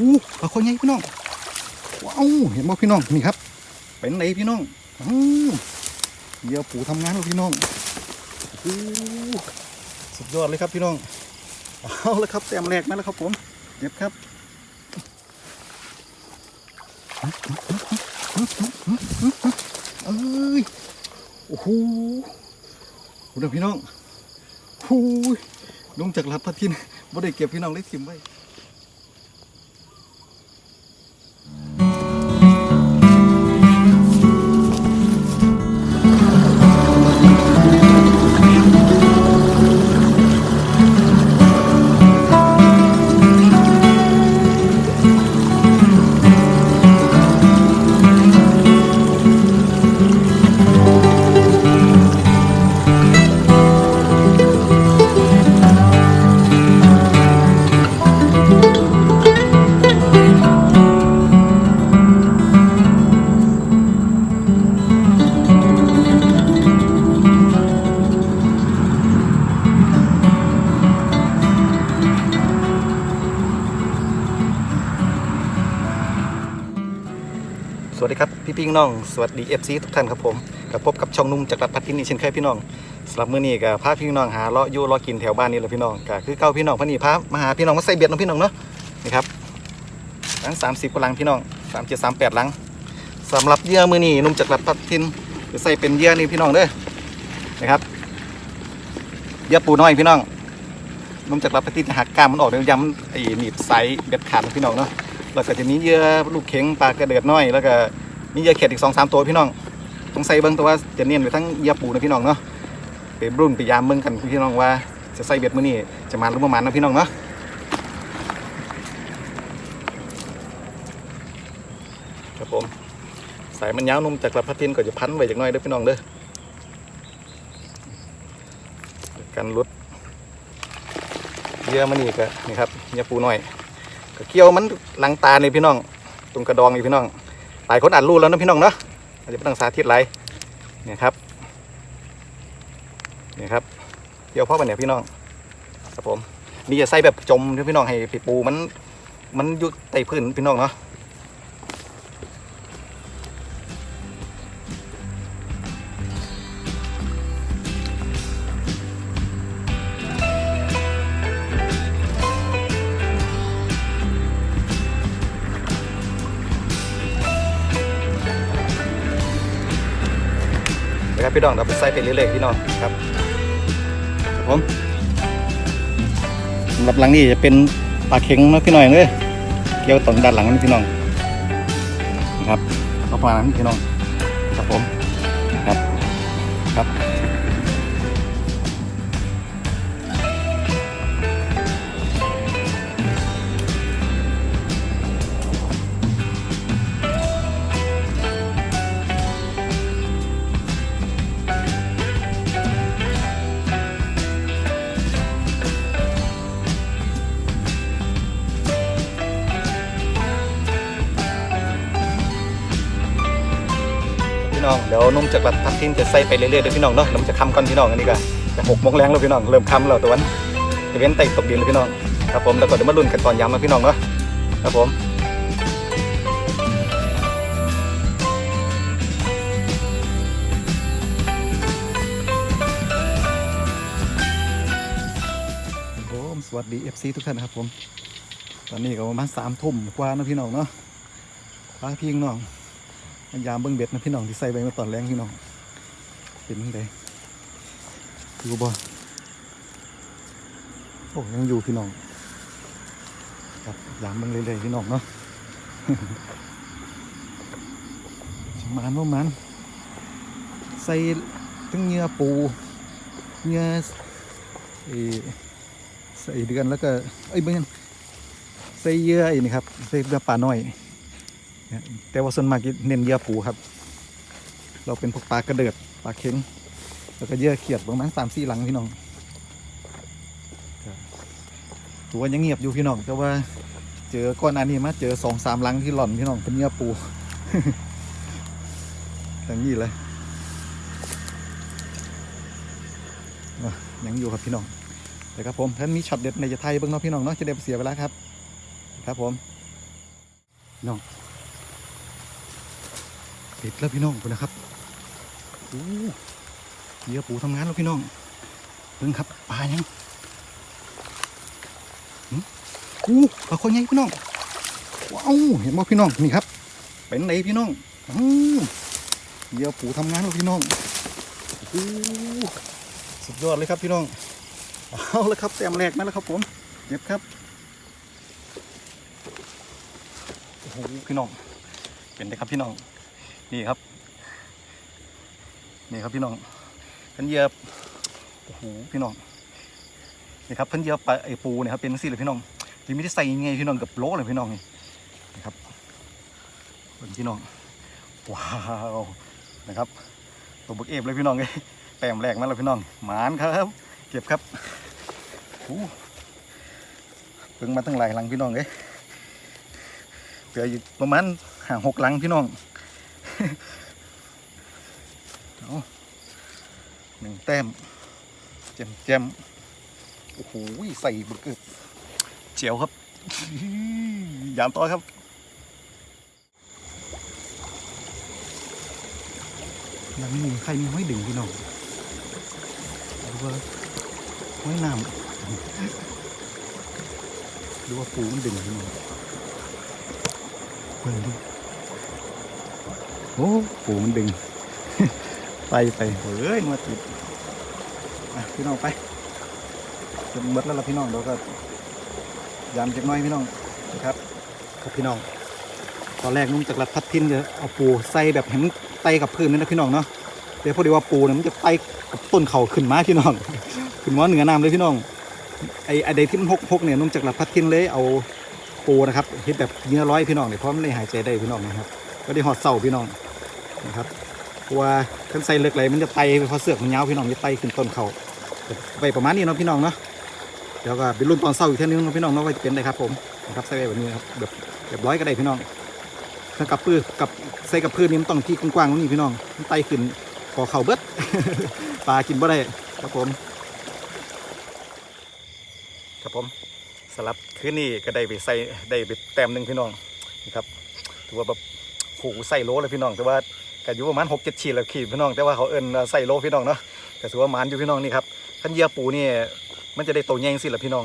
อู้ปลาคอใหญ่พี่น้องว้าวเห็นบ่พี่น้องนี่ครับ เป็นไหนพี่น้องอู้เหยื่อปูทำงานแล้วพี่น้องอู้สุดยอดเลยครับพี่น้องเอาเลยครับแต้มแรกมาแล้วครับผมเก็บครับเอ้ยโอ้โหดูนะพี่น้องโอ้ยลงจากหลัดพัดทินบ่ได้เก็บพี่น้องได้ทิมไว้ พี่น้อง สวัสดีเอฟซีทุกท่านครับผมกับพบกับช่องนุ่มจากรัดพัดทินอีเช่นเคยพี่น้องสำหรับมื้อนี้ก็พาพี่น้องหาเลาะยู่เลาะกินแถวบ้านนี่แหละพี่น้องก็คือเก้าพี่น้องพนี่พามาหาพี่น้องมาใส่เบียดเนาะพี่น้องเนาะนี่ครับทั้งสามสิบกว่าลังพี่น้องสามเจ็ดสามแปดลังสำหรับเยื่อมื้อนี้นุ่มจากรัดพัดทินจะใส่เป็นเยื่อนี่พี่น้องเด้อนะครับเยื่อปูน้อยพี่น้องนุ่มจากรัดพัดทินหักกล้ามมันออกเดี๋ยวยำไอ้หนีบไซเบ็ดขาดพี่น้องเนาะแล้วก็จะมีเยื่อลูกเข็งปลากระเดือดน้อยแล้วก็ มีเหยื่อเข็ดอีกสองสามตัวพี่น้องต้องใส่เบิ้งตัวว่าจะเนียนไปทั้งเหยื่อปูนะพี่น้องเนาะไปรุ่นไปยามเบิ้งกันพี่น้องว่าจะใส่เบ็ดมื้อนี้จะมาหรือประมาณนะพี่น้องเนาะครับผมสายมันยาวนุ่มจากกระพัดทินก็จะพันไว้จากน้อยเด้อพี่น้องเด้อกันรุดเยื่อมันนี่ก็นี่ครับเยื่อปูน้อยก็เกี่ยวมันหลังตานี่พี่น้องตรงกระดองนี่พี่น้อง หลายคนอ่านรูแล้วนะพี่น้องเนาะอาจจะเป็นทางสาธิตไรเนี่ยครับเนี่ยครับเกี่ยวพ่อไปเนี่ยพี่น้องครับผมนี่จะใส่แบบจมนะพี่น้องให้ปีปูมันมันอยู่ใต้พื้นพี่น้องเนาะ พี่น้องเราไปใส่ไปเรื่อยๆพี่น้องครับครับผมสำหรับหลังนี้จะเป็นปลาเข็งนะพี่น้องเลยเกี่ยวตรงด้านหลังนี่พี่น้องนะครับก็ประมาณนั้นพี่น้องครับผม น้องเดี๋ยวนุ่มจากหลัดพักทิ้งจะใส่ไปเรื่อยๆเดี๋ยวพี่น้องเนาะเดี๋ยวมันจะคำก่อนพี่น้องอันนี้ก็จะหกโมงแรงแล้วพี่น้องเริ่มคำแล้วตัววันจะเว้นไต่ตกดินแล้วพี่น้องครับผมแล้วก็เดี๋ยวมาลุ้นกันตอนย้ำนะพี่น้องเนาะครับผมสวัสดี FC ทุกท่านนะครับผม ตอนนี้ก็ประมาณสามทุ่มกว่านะพี่น้องเนาะพาพี่น้อง ยายามเบิ้งเบ็ดนะพี่น้องที่ใส่ไปเมื่อตอนแรงพี่น้องเป็นยังไงอยู่บ่โอ้ยังอยู่พี่น้องครับยามเบิ้งเลยๆพี่น้องเนาะมันว่ามันใส่ทั้งเนื้อปูเนื้ออ่อใส่เดือนแล้วก็เอ้ยเบื่อนใส่เยื่อไอ้นี่ครับใส่เยื่อปลาหน้อย แต่ว่าส่วนมากเน้นเยื่อปูครับ เราเป็นพวกปลากระเดิดปลาเค็งแล้วก็เยื่อเขียดประมาณสามสี่หลังพี่น้องตัวยังเงียบอยู่พี่น้องแต่ว่าเจอก้อนอันนี้มาเจอสองสามหลังที่หล่อนพี่น้องเป็นเยื่อปูอย่างนี้เลยยังอยู่ครับพี่น้องเดี๋ยครับผมท่านมีช็อตเด็ดในจะไทยเบิ้งเนาะพี่น้องเนาะจะได้บ่เสียเวลาครับ ครับผมน้อง ติดแล้วพี่น้องคุณนะครับโอ้เหยื่อปูทำงานแล้วพี่น้องเบิ่งครับปลายังอู้ปลาคนใหญ่พี่น้องว้าวเห็นบ่พี่น้องนี่ครับ เป็นไหนพี่น้องอู้เหยื่อปูทำงานแล้วพี่น้องโอ้สุดยอดเลยครับพี่น้องเอาลยครับแต้มแรกมาแล้วครับผมเก็บครับโอ้โหพี่น้องเป็นไงครับพี่น้อง นี่ครับ นี่ครับพี่น้องพันเยียบโอ้โหพี่น้องนี่ครับพันเยียบปลาไอปูเนี่ยครับเป็นสี่เลยพี่น้องยังไม่ได้ใส่ยังไงพี่น้องกับโลเลยพี่น้องนี่นะครับเป็นพี่น้องว้าวนะครับตัวบึกเอฟเลยพี่น้องเลยแต้มแรกมาแล้วพี่น้องหมานครับเก็บครับโอ้โหเพิ่งมาตั้งหลายหลังพี่น้องเลยเหลืออยู่ประมาณห่างหกหลังพี่น้อง เอาหนึ่งแต้มเจมเจมโอ้โหใส่บึกเจียวครับ ยามต่อครับยังมีใครมีห้อยดึงพี่น้องหรือว่าห้อยน้ำหรือว่าปูมันดึงพี่น้องเปิดดิ โอ้ปูมันดึง ไปไปเฮ้ยมาติดพี่น้องไปจนหมดแล้วล่ะพี่น้องเราก็ยามจักน้อยพี่น้องนะครับครับพี่น้องตอนแรกนุ่มจากรับพัดทิ้นจะเอาปูใส่แบบให้มันไตกับพื้นนี่นะพี่น้องเนาะเดี๋ยวพอดีว่าปูเนี่ยมันจะไตกับต้นเขาขึ้นมาพี่น้อง ขึ้นมาเหนือน้ำเลยพี่น้องไอ้ไอ้ใดที่มันหกหกเนี่ยนุ่มจากรับพัดทิ้นเลยเอาปูนะครับเฮ็ดแบบเนื้อร้อยพี่น้องเนี่ยเพราะมันเลยหายใจได้พี่น้องนะครับก็ได้หอดเสาพี่น้อง นะครับเพราะว่าคันใส่เลือกไหลมันจะไตไปเพราะเสือกมันยาวพี่น้องจะไตขึ้นต้นเขาไปประมาณนี้เนาะพี่น้องเนาะเดี๋ยวก็ไปรุ่นตอนเศร้าอีกเท่านึงเนาะพี่น้องเนาะว่าจะเป็นได้ครับผมนะครับใส่ไว้แบบนี้ครับแบบแบบร้อยก็ได้พี่น้องถ้ากับปื้อกับใส่กับพื้นนี่มันต้องที่กว้างๆนี่พี่น้องมันไตขึ้นขอเข่าเบิดปลากินบ่ได้ครับผม ครับผมสลับคืนนี้ก็ได้ไปใส่ได้ไปแต้มหนึ่งพี่น้องนะครับถือว่าแบบโหใส่โลเลยพี่น้องแต่ว่า ก็อยู่ประมาณหกเจ็ดขีดแล้วขีดพี่น้องแต่ว่าเขาเอิญใส่โลพี่น้องเนาะก็ถือว่าหมานอยู่พี่น้องนี่ครับขันเยียปูนี่มันจะได้โตแยงสิละพี่น้อง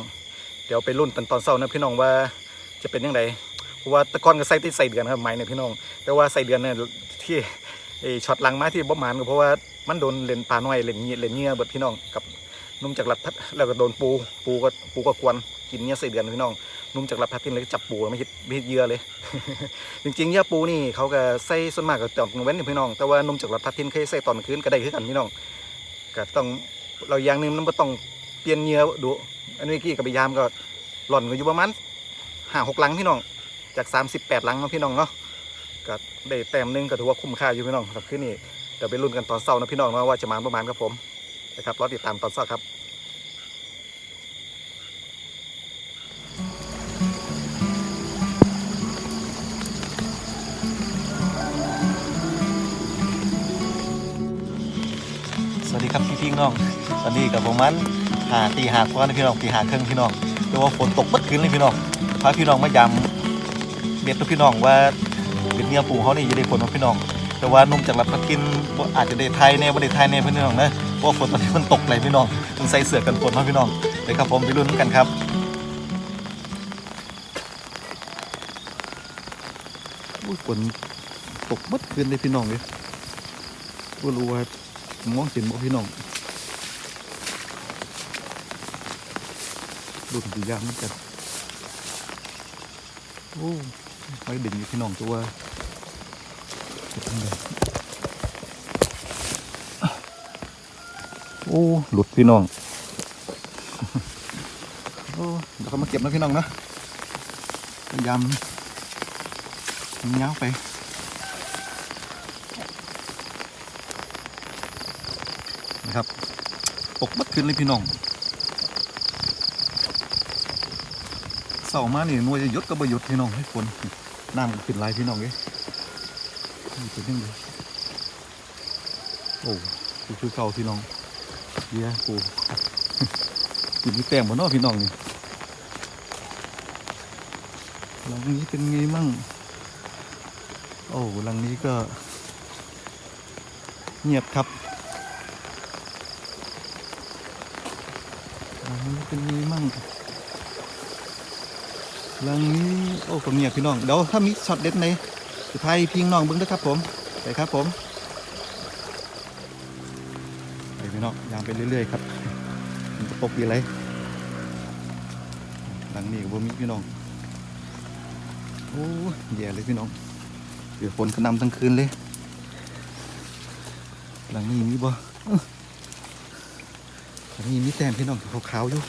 เดี๋ยวไปรุ่นตอนตอนเศร้านะพี่น้องว่าจะเป็นยังไงเพราะว่าตะกอนก็ใส่ติดใส่เดือนครับไม้เนี่ยพี่น้อง แต่ว่าใส่เดือนเนี่ยที่ไอช็อตลังมาที่บ่หมานก็เพราะว่ามันโดนเลนปลาหน่อยเลนเงี้ยเลนเงี้ยเบิดพี่น้องกับ นุ่มจากรัดพัดแล้วก็โดนปูปูก็ปูก็กวนกินเนี่ยใส่เดือนพี่น้องนุ่มจากรับพัดทินเลยจับปูไม่คิดไม่คิดเหยื่อเลย จริงๆเยื่อปูนี่เขาก็ใส่ส่วนมากก็ตอนกลางเว้นพี่น้อง แต่ว่านุ่มจากรับพัดทินเคยใส่ตอนคืนก็ได้คือกันพี่น้องก็ต้องเราอย่างหนึงมันก็ต้องเปลี่ยนเหยื่อดูอันนี้กี้กับพยายามก็หล่อนก็อยู่ประมาณห้าหกลังพี่น้องจากสามสิบแปดลังนะพี่น้องเนาะก็ได้แต้มหนึงก็ถือว่าคุ้มค่าอยู่พี่น้องสำหรับคืนนี้เดี๋ยวไปลุ้นกันตอนเช้านะพี่น้องว่าจะมาประมาณครับผม นะครับรอติดตามตอนเช้าครับสวัสดีครับพี่พี่น้องตอนนี้กับผมมันหาตีหาก้อนพี่น้องตีหาเครื่องพี่น้องแต่ว่าฝนตกเมื่อคืนเลยพี่น้องพาพี่น้องมายำเบ็ดตัวพี่น้องว่าเป็นเนื้อปูเขานี่จะได้ผลของพี่น้อง แต่ว่านุ่มจากรัดพักกินอาจจะได้ไทยในบ่ได้ไทยในพี่น้องนะ ว่าฝนตอนนี้มันตกเลยพี่น้องต้องใส่เสื้อกันฝนเนาะพี่น้องไปครับผมไปรุ่นกันครับอุ้ยฝนตกเมื่อคืนเลยพี่น้องเลยบ่รู้ว่ามองเห็นบ่พี่น้องดูดียามเหมือนกันโอ้ไปดึงอยู่พี่น้องตัวจะทำไง โอ้หลุดพี่น้องโอ้เดี๋ยวเขามาเก็บนะพี่น้องนะพยายามเงาวไปนะครับตกบัดขึ้นเลยพี่น้องเสามานี่นวยจะยศก็บ่หยศพี่น้องให้คนน้ำก็ขึ้นลายพี่น้องเอ้ยนี่เป็นยังไงโอ้คือเก่าพี่น้อง เยี่ยปูกินมีแต้มบ่เนาะพี่น้องนี่ลองนี้เป็นไงมั่ง โอ้หลังนี้ก็ เงียบครับหลังนี้เป็นนี้มั่งหลังนี้โอ้ก็เงียบพี่น้อง เดี๋ยวถ้ามีช็อตเด็ดในจะพายพิงน้องเบิ้งด้วยครับผมไปครับผมไป พี่น้องยางไปเรื่อยๆครับมันจะตกดีไรหลังนี้ก็บ่มีพี่น้องโอ้แย่เลยพี่น้องเดี๋ยวฝนกระนำทั้งคืนเลย หลังนี้มีบ่หลังนี้มีแต้มพี่น้องขาวๆอยู่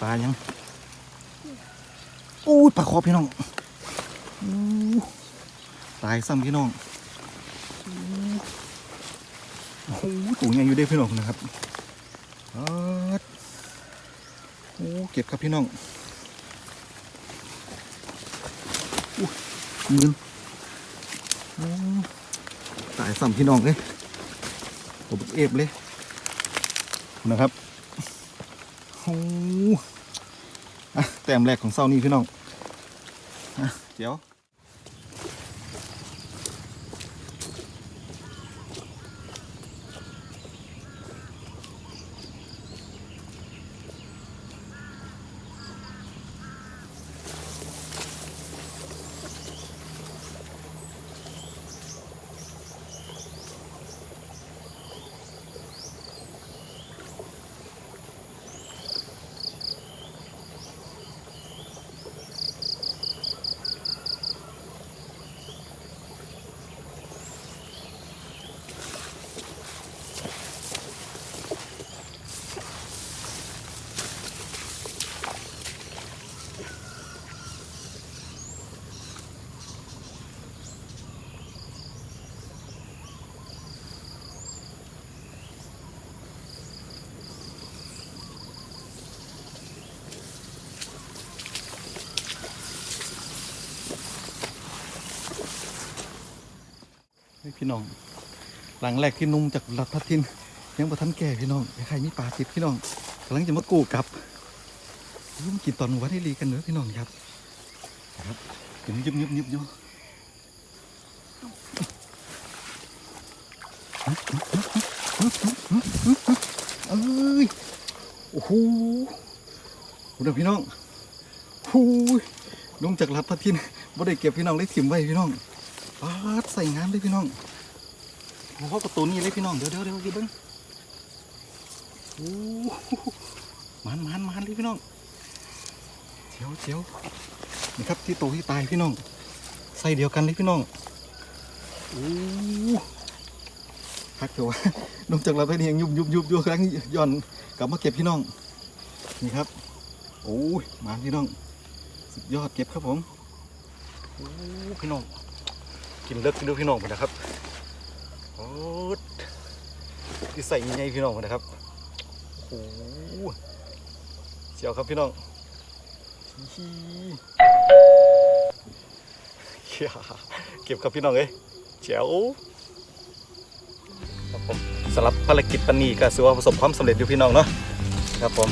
ปลายังอู้ปลาคอพี่น้องอตายซ้ำพี่น้องอู้ โอ้โหตัวใหญ่อยู่เด้พี่น้องนะครับอ๊าดโอ้เก็บครับพี่น้องเงินโอ้ตายซ้ำพี่น้องเลยผมเอฟเลยนะครับโอ้แต้มแรกของเศร้านี่พี่น้องเดี๋ยว พี่น้อง หลังแรกที่นุ่มจากหลัดพัดทินยังบ่ทันแก่พี่น้องใครมีปลาติดพี่น้องกำลังจะมากู้กลับยุ่มกินตอนวันให้รีกันเนอะพี่น้องครับครับเห็นยุบยุบยุบอยู่เอ้ยโอ้โหดูนะพี่น้องโอ้ยลงจากหลัดพัดทินบ่ได้เก็บพี่น้องได้ถิ่มไว้พี่น้องปาดใส่งามเลยพี่น้อง โอ้โหประตูนี่เลยพี่น้อง เดี๋ยวเดี๋ยวเดี๋ยวกี่เบิ้งโอ้มันมันมันเลยพี่น้องเจียวเจียวนี่ครับที่โตที่ตายพี่น้อง ใส่เดียวกันเลยพี่น้องโอ้พักเถอะวะนอกจากเราไปเนียงยุบยุบยุบยุบครั้งย้อนกลับมาเก็บพี่น้อง นี่ครับ โอ้ยมาพี่น้อง สุดยอดเก็บครับผมโอ้พี่น้อง กินเลิกดูพี่น้องไปนะครับ โอ้ดที่ใส่ยังไงพี่น้องนะครับโอ้โหเจียวครับพี่น้องเฮียเก็บครับพี่น้องเอ้ยเจียวครับผมสำหรับภารกิจปันนี้ก็ถือว่าประสบความสำเร็จอยู่พี่น้องเนาะครับผม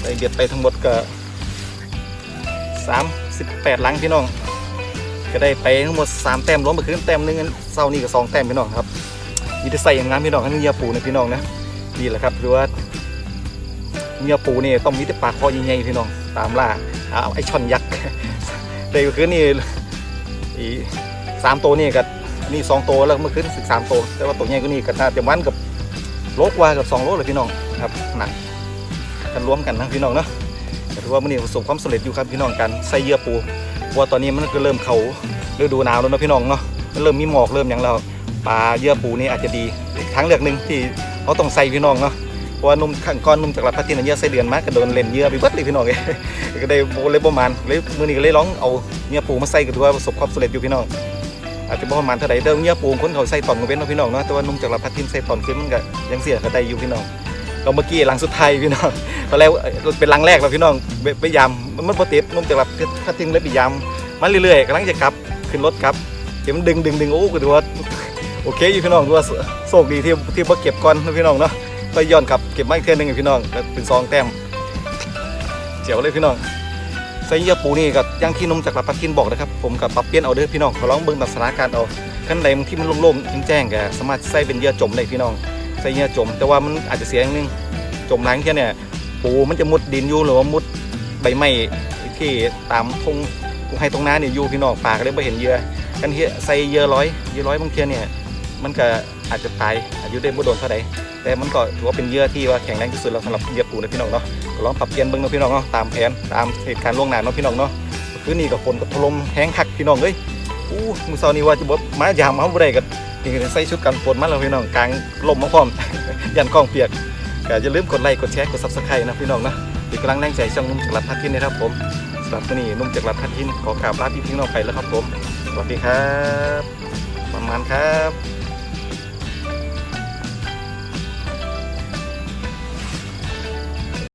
ได้เบียดไปทั้งหมดก็38หลังพี่น้อง ก็ได้ไปทั้งหมด3แต้มรวมไปคืนแต้มหนึงเศร้านี่ก็สองแต้มพี่น้องครับมีแต่ใส่อย่างงามพี่น้องทั้งเงียปูนะพี่น้องนะนี่แหละครับหรือว่าเงียปูนี่ต้องมีแต่ปลาคอใหญ่ๆพี่น้องตามล่าเอาไอ้ช่อนยักษ์ได้เมื่อคืนนี่อีสามตัวนี่กับนี่สองตัวแล้วเมื่อคืนสิบสามตัวแต่ว่าตัวใหญ่กว่านี่ก็น่าจะวันกับโลกว่ากับสองโลเลยพี่น้องครับหนักกันรวมกันนะพี่น้องเนาะแต่ถือว่ามันนี่ประสบความสำเร็จอยู่ครับพี่น้องกันใส่เยื่อปู ว่าตอนนี้มันก็เริ่มเขาฤดูหนาวแล้วนะพี่น้องเนาะมันเริ่มมีหมอกเริ่มอย่างแล้วปลาเยื่อปูนี่อาจจะดีอีกทางเลือกหนึ่งที่เขาต้องใส่พี่น้องเนาะเพราะว่านุ่มขังก้อนนุ่มจากลาดพัทินเยื่อใส่เดือนมากก็โดนเล่นเยื่อไปเบิดเลยพี่น้องเอ้ยก็ได้โบเลยประมาณเลยมือนี้ก็เลยร้องเอาเนื้อปูมาใส่ก็ถือว่าประสบความสำเร็จอยู่พี่น้องอาจจะบ่ประมาณเท่าไหร่เดิมเนื้อปูคนเขาใส่ตอนก็เป็นเนาะพี่น้องเนาะแต่ว่านุ่มจากลาดพัทินใส่ตอนขึ้นมันก็ยังเสียก็ได้อยู่พี่น้อง เราเมื่อกี้ลังสุดท้ายพี่น้องตอนแรกเอ่อเป็นลังแรกแล้วพี่น้องไปยามมันมันบ่ติดนุ่มจากลาดพัทินเลยไปยามมันเรื่อยๆกำลังจะกลับขึ้นรถกลับเดี๋ยวมันดึงดึงดึงโอ้ก็ถือว่าโอเคอยู่พี่น้องถือว่าโชคดีที่ที่มาเก็บก่อนนะพี่น้องเนาะไปย้อนกลับเก็บมาอีกเทื่อหนึงพี่น้องเป็นซองแต้มเจ๋วเลยพี่น้องส่เหยื่อปูนี่ก็อย่างที่นุ่มจากรับประทินบอกนะครับผมกับปรับเปลี่ยนเอาเด้อพี่น้องขอลองเบิ่งตามสถานการณ์เอาขั้นใดที่มันโล่งๆแจ้งๆก็สามารถใส่เป็นเหยื่อจมได้พี่น้อง ใส่เหยื่อจม แต่ว่ามันอาจจะเสียอย่างหนึงจมหลังเที่ยเนี่ยปูมันจะมุดดินอยู่หรือว่ามุดใบไม้ที่ตามทงให้ตรงน้าเนี่ยอยู่พี่น้องปากเลยไม่เห็นเหยื่อกันเฮียใส่เหยื่อร้อยเหยื่อร้อยบางเทียเนี่ยมันก็อาจจะตายอายุได้บ่โดนเท่าใดแต่มันก็ถือว่าเป็นเหยื่อที่ว่าแข็งแรงที่สุดแล้วสำหรับเหยื่อปูนะพี่น้องเนาะก็ลองปรับเปลี่ยนเบิ่งเนาะพี่น้องเนาะตามแผนตามเหตุการณ์ล่วงหน้าเนาะพี่น้องเนาะคือนี่กับฝนกับถล่มแห้งคักพี่น้องเอ้ยอู้มือเช้านี้ว่าจะบ่มายามเฮาบ่ได้ก็ นี่ก็ใส่ชุดกันฝนมาแล้วพี่น้องกลางลมมาพร้อม ยันกล้องเปียกก็อย่าลืมกดไลค์กดแชร์กดซับสไครต์นะพี่น้องนะเป็นกำลังแรงใจช่องนุ่มจากรัฐพัทินนะครับผมสำหรับวันนี้นุ่มจากรัฐพัทินขอกราบลาพี่พี่น้องไปแล้วครับผมสวัสดีครับประมาณครับ